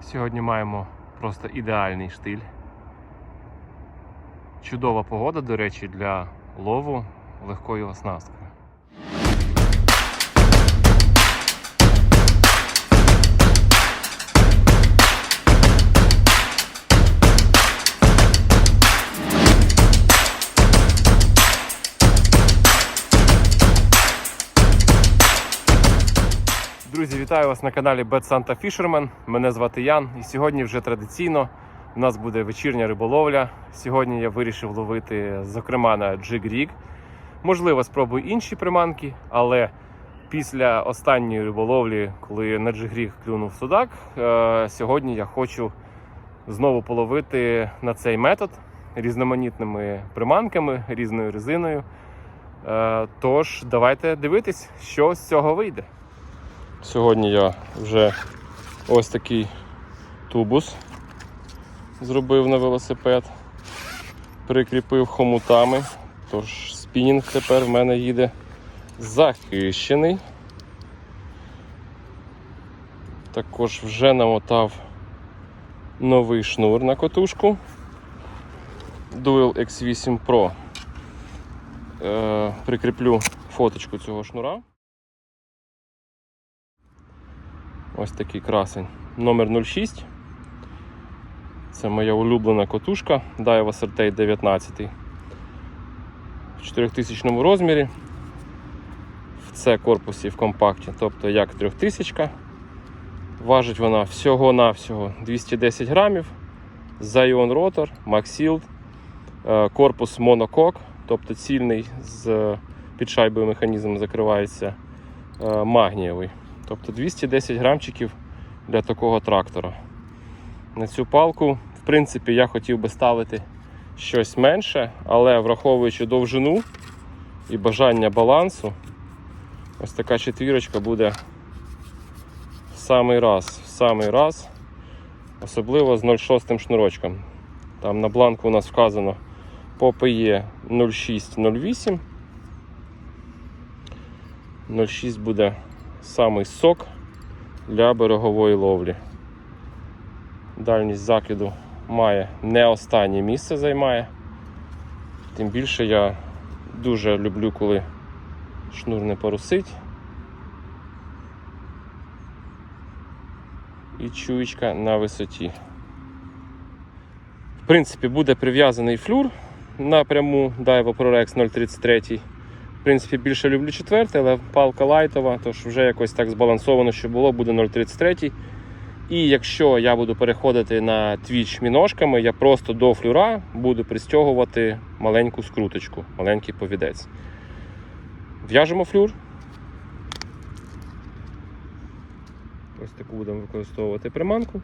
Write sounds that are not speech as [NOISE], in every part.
Сьогодні маємо просто ідеальний штиль. Чудова погода, до речі, для лову легкою оснасткою. Друзі, вітаю вас на каналі Bad Santa Fisherman. Мене звати Ян, і сьогодні вже традиційно у нас буде вечірня риболовля. Сьогодні я вирішив ловити, зокрема, на Rig. Можливо, спробую інші приманки, але після останньої риболовлі, коли на Rig клюнув судак, е, сьогодні я хочу знову половити на цей метод різноманітними приманками, різною резиною. Е, Тож, давайте дивитись, що з цього вийде. Сьогодні я вже ось такий тубус зробив на велосипед, прикріпив хомутами, тож спінінг тепер в мене їде захищений. Також вже намотав новий шнур на котушку Dual X8 Pro. Е, прикріплю фоточку цього шнура. Ось такий красень. Номер 06. Це моя улюблена котушка Daiwa Surtei 19 в 4000 розмірі. В це корпусі в компакті, тобто як 3000. Важить вона всього-навсього 210 грамів. Zion ротор, е, корпус монокок, тобто цільний з підшайбою механізмом закривається е, магнієвий. Тобто 210 грамчиків для такого трактора. На цю палку, в принципі, я хотів би ставити щось менше, але враховуючи довжину і бажання балансу, ось така четвірочка буде в самий раз, в самий раз, особливо з 0,6 шнурочком. Там на бланку у нас вказано POPE 0608. 06 буде самий сок для берегової ловлі. Дальність закиду має не останнє місце займає. Тим більше я дуже люблю, коли шнур не порусить. І чуєчка на висоті. В принципі, буде прив'язаний флюр напряму Daiwa ProRex 033. В принципі, більше люблю четвертий, але палка лайтова, тож вже якось так збалансовано, що було, буде 0,33. І якщо я буду переходити на твіч міножками, я просто до флюра буду пристягувати маленьку скруточку, маленький повідець. В'яжемо флюр. Ось таку будемо використовувати приманку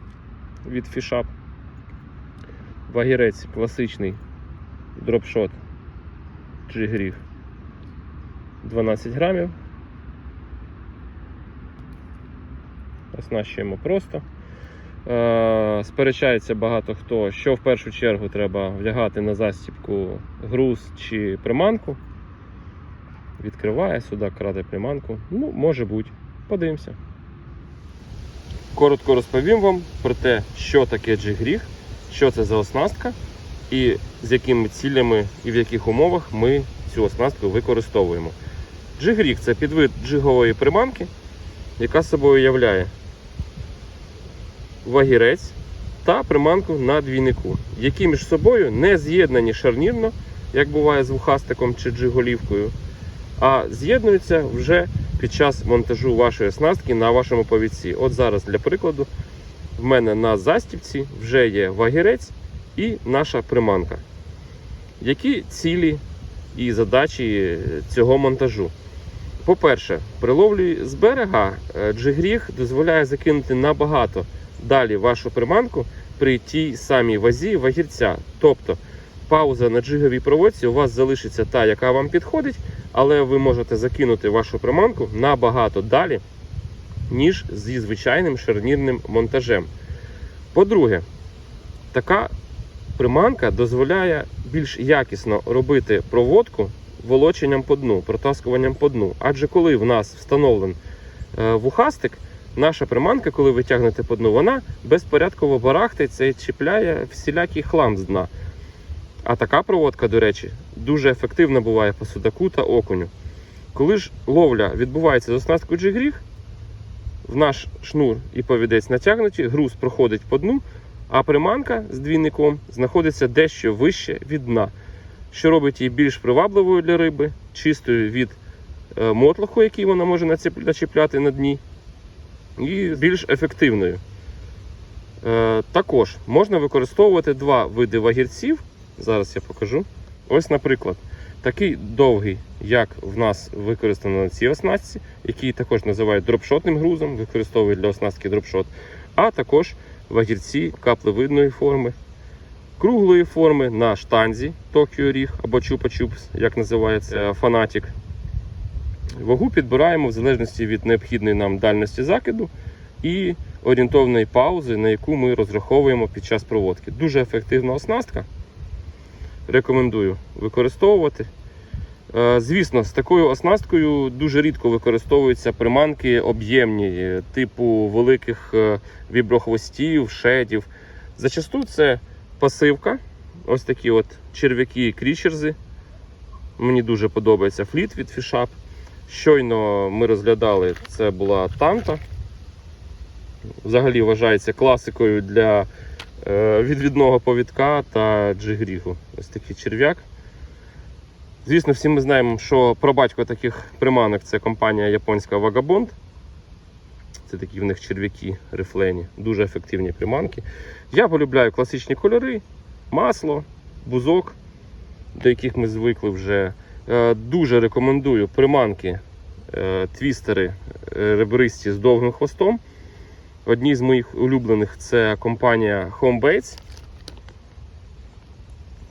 від Fishap. Вагірець класичний дропшот G-Griff. 12 грамів. Оснащуємо просто. Е, Сперечається багато хто, що в першу чергу треба вдягати на застібку груз чи приманку. Відкриває сюди, краде приманку. Ну, може бути. Подивимося. Коротко розповім вам про те, що таке джигріг, що це за оснастка і з якими цілями і в яких умовах ми цю оснастку використовуємо. Джигріг це підвид джигової приманки, яка собою являє вагірець та приманку на двійнику, які між собою не з'єднані шарнірно, як буває з вухастиком чи джиголівкою, а з'єднуються вже під час монтажу вашої оснастки на вашому повідці. От зараз, для прикладу, в мене на застібці вже є вагірець і наша приманка. Які цілі і задачі цього монтажу? По-перше, при ловлі з берега е, джигріг дозволяє закинути набагато далі вашу приманку при тій самій вазі вагірця. Тобто пауза на джиговій проводці у вас залишиться та, яка вам підходить, але ви можете закинути вашу приманку набагато далі, ніж зі звичайним шарнірним монтажем. По-друге, така приманка дозволяє більш якісно робити проводку волоченням по дну, протаскуванням по дну. Адже коли в нас встановлений е, вухастик, наша приманка, коли ви тягнете по дну, вона безпорядково барахтається і чіпляє всілякий хлам з дна. А така проводка, до речі, дуже ефективна буває по судаку та окуню. Коли ж ловля відбувається з оснасткою джигріг, в наш шнур і повідець натягнуті, груз проходить по дну, а приманка з двійником знаходиться дещо вище від дна, що робить її більш привабливою для риби, чистою від е, мотлоху, який вона може начіпляти на дні, і більш ефективною. Е, також можна використовувати два види вагірців. Зараз я покажу. Ось, наприклад, такий довгий, як в нас використано на цій оснастці, який також називають дропшотним грузом, використовують для оснастки дропшот, а також вагірці каплевидної форми, круглої форми на штанзі Tokyo Rig або Chups, як називається фанатік. Вагу підбираємо в залежності від необхідної нам дальності закиду і орієнтовної паузи, на яку ми розраховуємо під час проводки. Дуже ефективна оснастка. Рекомендую використовувати. Е, Звісно, з такою оснасткою дуже рідко використовуються приманки об'ємні, е, типу великих е, віброхвостів, шедів. Зачасту це пасивка. Ось такі от черв'яки крічерзи. Мені дуже подобається фліт від Fishap. Щойно ми розглядали, це була танта. Взагалі вважається класикою для е, відвідного повідка та джигрігу. Ось такий черв'як. Звісно, всі ми знаємо, що пробатько таких приманок це компанія японська Vagabond. Це такі в них черв'яки рифлені, дуже ефективні приманки. Я полюбляю класичні кольори, масло, бузок, до яких ми звикли вже. Е, Дуже рекомендую приманки, е, твістери е, ребристі з довгим хвостом. Одні з моїх улюблених це компанія Homebaits.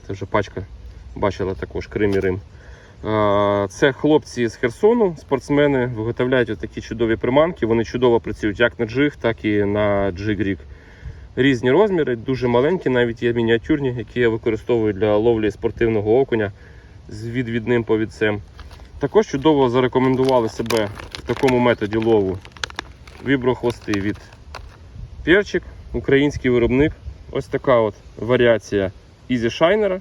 Це вже пачка бачила також Крим і Рим. Це хлопці з Херсону, спортсмени, виготовляють такі чудові приманки. Вони чудово працюють як на джиг, так і на джиг-рік. Різні розміри, дуже маленькі, навіть є мініатюрні, які я використовую для ловлі спортивного окуня з відвідним повідцем. Також чудово зарекомендували себе в такому методі лову віброхвости від перчик, український виробник. Ось така от варіація Easy Shiner.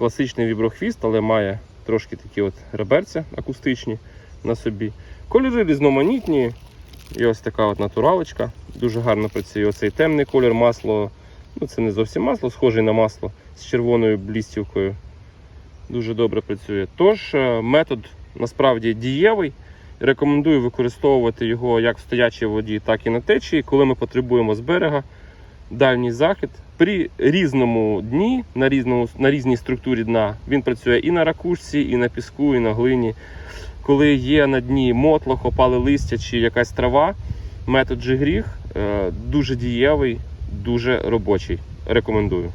Класичний віброхвіст, але має трошки такі от реберця акустичні на собі. Кольори різноманітні. І ось така от натуралочка. Дуже гарно працює оцей темний колір масло. Ну, це не зовсім масло, схожий на масло з червоною блістівкою. Дуже добре працює. Тож, е, метод насправді дієвий. Рекомендую використовувати його як в стоячій воді, так і на течії, коли ми потребуємо з берега дальній захід. При різному дні, на, різному, на різній структурі дна, він працює і на ракушці, і на піску, і на глині. Коли є на дні мотлох, опали листя чи якась трава, метод джигріг е, дуже дієвий, дуже робочий. Рекомендую.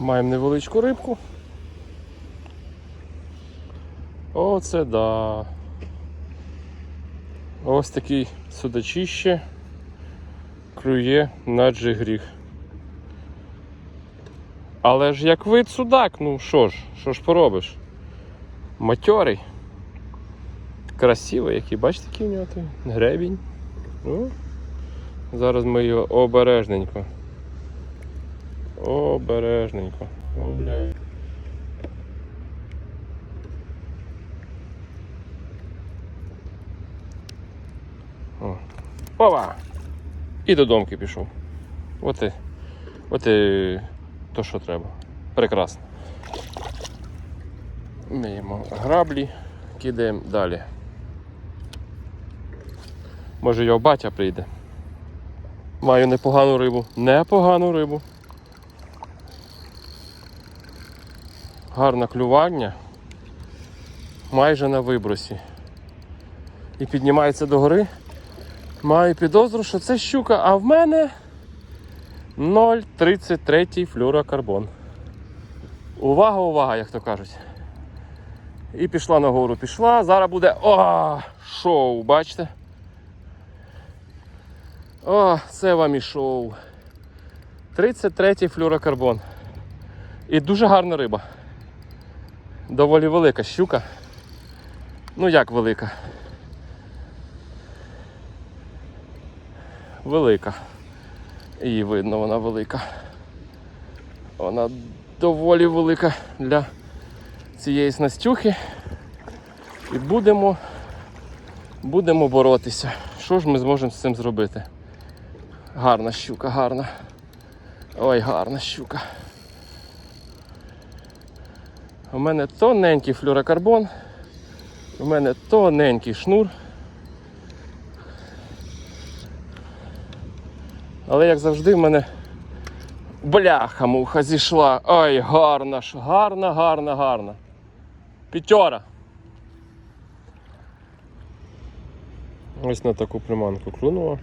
Маємо невеличку рибку. Оце да. Ось такий судачище клює на джигріг. Але ж як вид судак, ну що ж, що ж поробиш? Матьорий. Красивий, який, бачите, який у нього той гребінь. Ну, зараз ми його обережненько. Обережненько. О, бля. О. Ова! І до домки пішов. От і, от і то, що треба. Прекрасно. Миємо граблі, кидаємо далі. Може його батя прийде. Маю непогану рибу. Непогану рибу. Гарне клювання. Майже на вибросі. І піднімається догори. Маю підозру, що це щука, а в мене 0,33 флюрокарбон. Увага, увага, як то кажуть. І пішла нагору, пішла. Зараз буде о, шоу, бачите? О, це вам і шоу. 33-й флюрокарбон. І дуже гарна риба. Доволі велика щука. Ну як велика? Велика. Її видно, вона велика. Вона доволі велика для цієї снастюхи. І будемо, будемо боротися. Що ж ми зможемо з цим зробити? Гарна щука, гарна. Ой, гарна щука. У мене тоненький флюрокарбон. У мене тоненький шнур. Але як завжди в мене бляха муха зійшла. Ой, гарна ж, гарна, гарна, гарна. П'ятьора. Ось на таку приманку клюнула.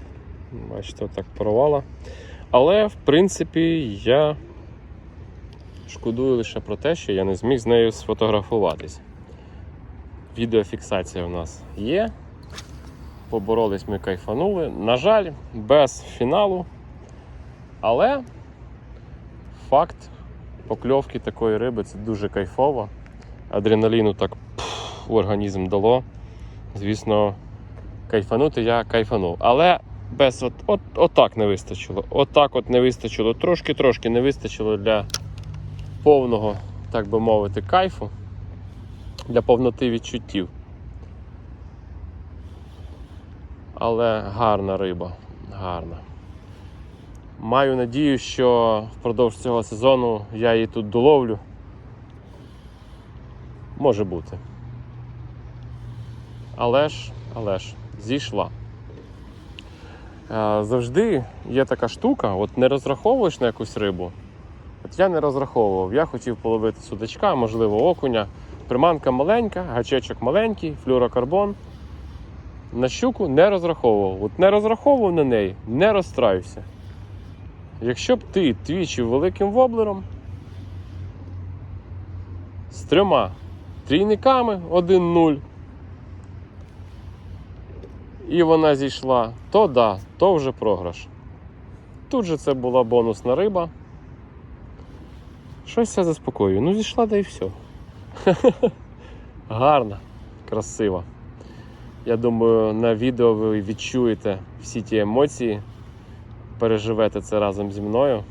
Бачите, отак порвала. Але, в принципі, я шкодую лише про те, що я не зміг з нею сфотографуватись. Відеофіксація в нас є. Поборолись ми кайфанули. На жаль, без фіналу. Але факт покльовки такої риби це дуже кайфово. Адреналіну так пф, в організм дало. Звісно, кайфанути я кайфанув. Але без от, от, отак не вистачило. Отак от не вистачило. Трошки-трошки не вистачило для повного, так би мовити, кайфу, для повноти відчуттів. Але гарна риба, гарна. Маю надію, що впродовж цього сезону я її тут доловлю. Може бути. Але ж, але ж, зійшла. Е, Завжди є така штука, от не розраховуєш на якусь рибу. От я не розраховував. Я хотів половити судачка, можливо, окуня. Приманка маленька, гачечок маленький, флюрокарбон. На щуку не розраховував. От не розраховував на неї, не розстраюся. Якщо б ти твічив великим воблером з трьома трійниками 1-0, і вона зійшла, то да, то вже програш. Тут же це була бонусна риба. Щось я заспокоюю. Ну, зійшла, да і все. [LAUGHS] Гарна, красива. Я думаю, на відео ви відчуєте всі ті емоції, переживете це разом зі мною.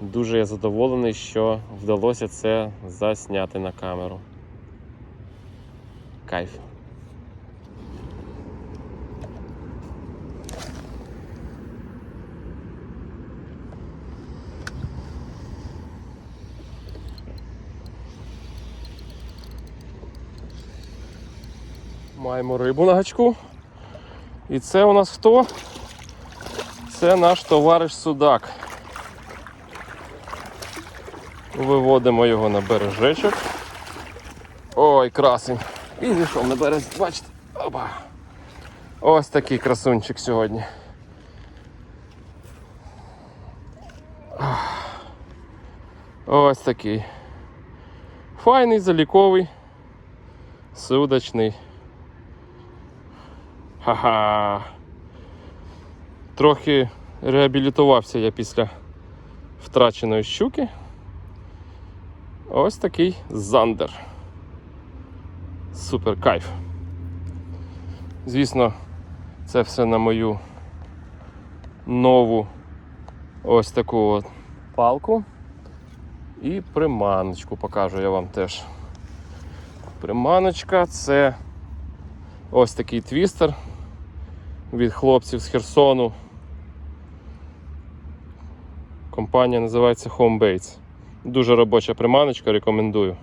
Дуже я задоволений, що вдалося це засняти на камеру. Кайф. Маємо рибу на гачку. І це у нас хто? Це наш товариш Судак. Виводимо його на бережечок. Ой, красень. І зійшов на берег, бачите? Опа. Ось такий красунчик сьогодні. Ось такий. Файний, заліковий, судачний. Ха-ха. Трохи реабілітувався я після втраченої щуки. Ось такий зандер. Супер кайф. Звісно, це все на мою нову ось таку от палку. І приманочку покажу я вам теж. Приманочка це ось такий твістер від хлопців з Херсону. Компанія називається Homebaits. Дуже робоча приманочка, рекомендую.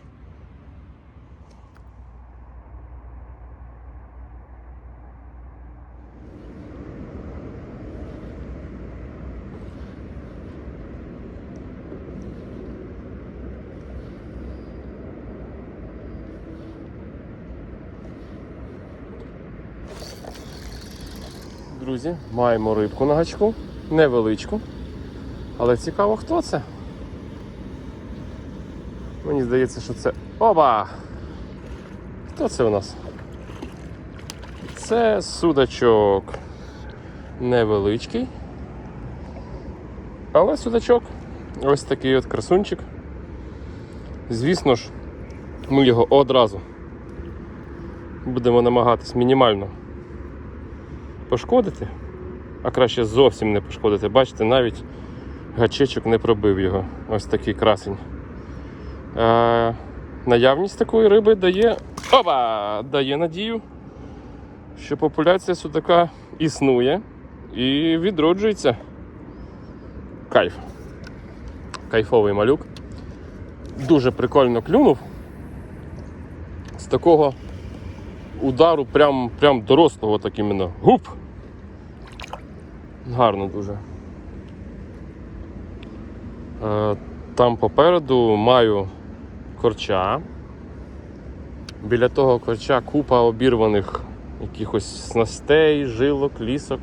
Друзі, маємо рибку на гачку, невеличку. Але цікаво, хто це? Мені здається, що це. Оба! Хто це у нас? Це судачок. Невеличкий. Але судачок. Ось такий от красунчик. Звісно ж, ми його одразу будемо намагатись мінімально пошкодити, а краще зовсім не пошкодити. Bачите, навіть гачечок не пробив його. Ось такий красень. Е, наявність такої риби дає. Опа! Дає надію, що популяція судака існує і відроджується. Кайф. Кайфовий малюк. Дуже прикольно клюнув. З такого удару прям, прям дорослого так іменно. Гуп! Гарно дуже. Е, Там попереду маю корча. Біля того корча купа обірваних якихось снастей, жилок, лісок.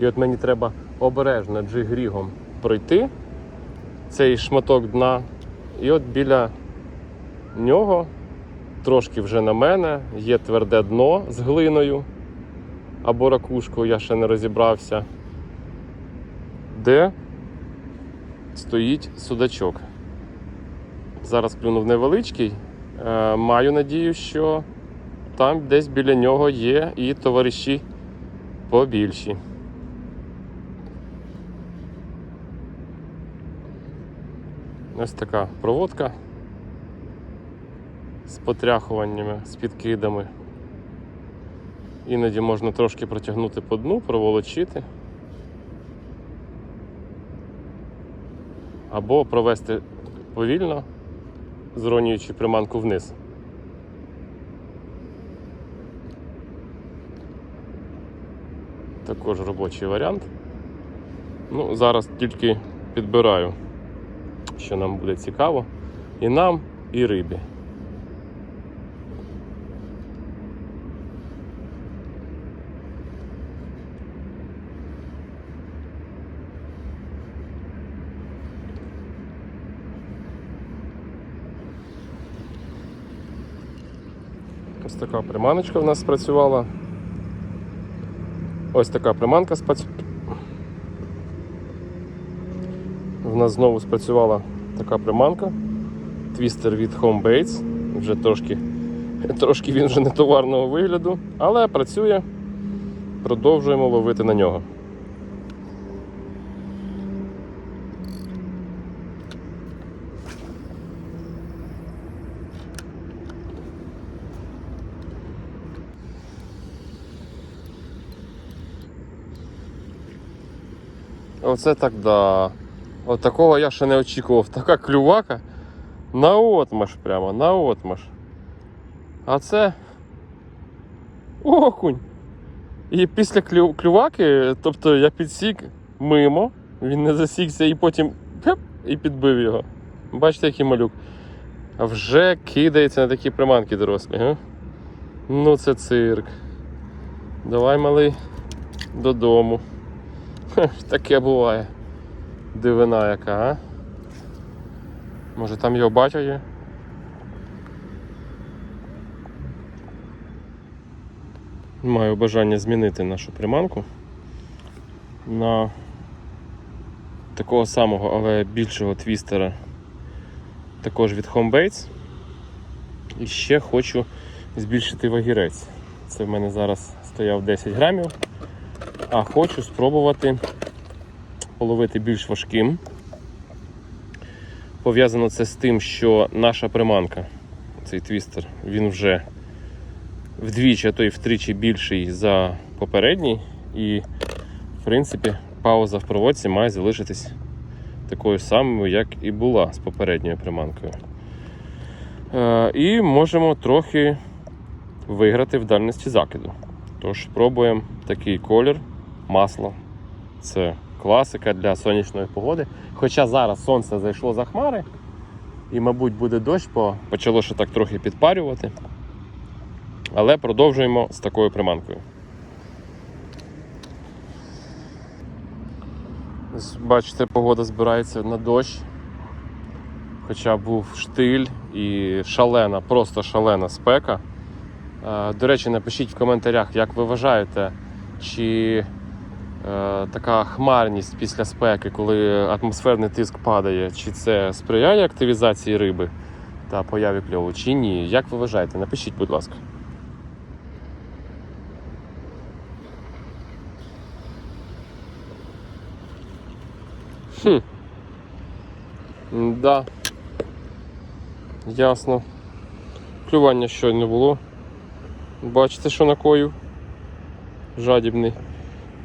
І от мені треба обережно джигрігом пройти цей шматок дна. І от біля нього, трошки вже на мене, є тверде дно з глиною або ракушкою, я ще не розібрався, де стоїть судачок. Зараз клюнув невеличкий. Е, Маю надію, що там десь біля нього є і товариші побільші. Ось така проводка з потряхуваннями, з підкидами. Іноді можна трошки протягнути по дну, проволочити. Або провести повільно, зронюючи приманку вниз. Також робочий варіант. Ну, зараз тільки підбираю, що нам буде цікаво. І нам, і рибі. Ось така приманочка в нас спрацювала. Ось така приманка спрацювала. В нас знову спрацювала така приманка. Твістер від Home Baits. Вже трошки, трошки він вже не товарного вигляду, але працює. Продовжуємо ловити на нього. Оце так да. От такого я ще не очікував. Така клювака на отмаш прямо, на отмаш. А це окунь. І після клю... клюваки, тобто я підсік мимо, він не засікся і потім пеп, і підбив його. Бачите, який малюк. Вже кидається на такі приманки дорослі. Га? Ну це цирк. Давай, малий, додому. Таке буває. Дивина яка, а? Може там його батя є? Маю бажання змінити нашу приманку на такого самого, але більшого твістера, також від Home Baits. І ще хочу збільшити вагірець. Це в мене зараз стояв 10 грамів, а хочу спробувати половити більш важким. Пов'язано це з тим, що наша приманка, цей твістер, він вже вдвічі, а то й втричі більший за попередній. І, в принципі, пауза в проводці має залишитись такою самою, як і була з попередньою приманкою. Е, і можемо трохи виграти в дальності закиду. Тож спробуємо такий колір, масло. Це класика для сонячної погоди. Хоча зараз сонце зайшло за хмари, і, мабуть, буде дощ, бо почало ще так трохи підпарювати. Але продовжуємо з такою приманкою. Бачите, погода збирається на дощ. Хоча був штиль і шалена, просто шалена спека. Е, До речі, напишіть в коментарях, як ви вважаєте, чи така хмарність після спеки, коли атмосферний тиск падає, чи це сприяє активізації риби та появі кльову, чи ні? Як ви вважаєте? Напишіть, будь ласка. Хм. Да. Ясно. Клювання щойно було. Бачите, що накою? Жадібний.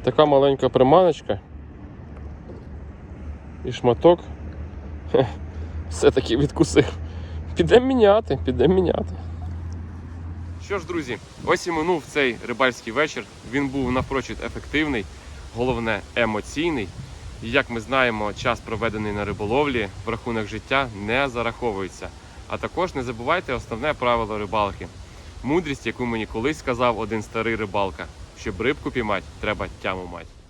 Така маленька приманочка. І шматок. Все-таки відкусив. Підемо міняти, підемо міняти. Що ж, друзі, ось і минув цей рибальський вечір. Він був напрочуд ефективний, головне емоційний. І як ми знаємо, час проведений на риболовлі в рахунок життя не зараховується. А також не забувайте основне правило рибалки. Мудрість, яку мені колись сказав один старий рибалка, щоб рибку піймати, треба тяму мати.